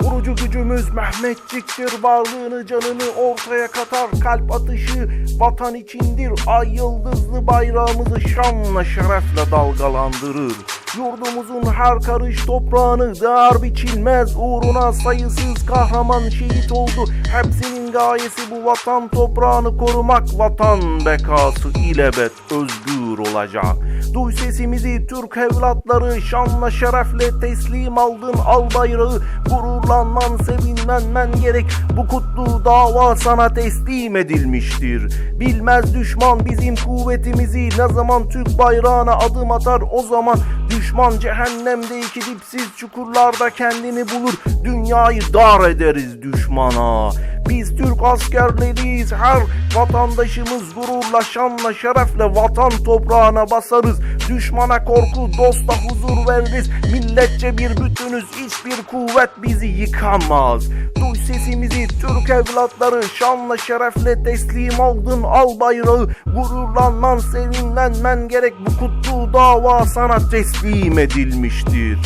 Vurucu gücümüz Mehmetçiktir Varlığını canını ortaya katar. Kalp atışı vatan içindir. Ay yıldızlı bayrağımızı şanla şerefle dalgalandırır Yurdumuzun her karış toprağını değer biçilmez Uğruna sayısız kahraman şehit oldu. Hepsinin gayesi bu vatan toprağını korumak Vatan bekası ilebet özgür olacak. Duy sesimizi Türk evlatları Şanla şerefle teslim aldın al bayrağı. Gururlanman sevinmen men gerek. Bu kutlu dava sana teslim edilmiştir. Bilmez düşman bizim kuvvetimizi. Ne zaman Türk bayrağına adım atar o zaman Düşman cehennemde iki dipsiz çukurlarda kendini bulur. Dünyayı dar ederiz düşmana. Biz Türk askerleriyiz her vatandaşımız gururla şanla şerefle vatan toprağına basarız. Düşmana korku dosta huzur veririz. Milletçe bir bütünüz hiçbir kuvvet bizi yıkamaz sesimizi Türk evlatları şanla şerefle teslim aldın al bayrağı. Gururlanman sevinlenmen gerek. Bu kutlu dava sana teslim edilmiştir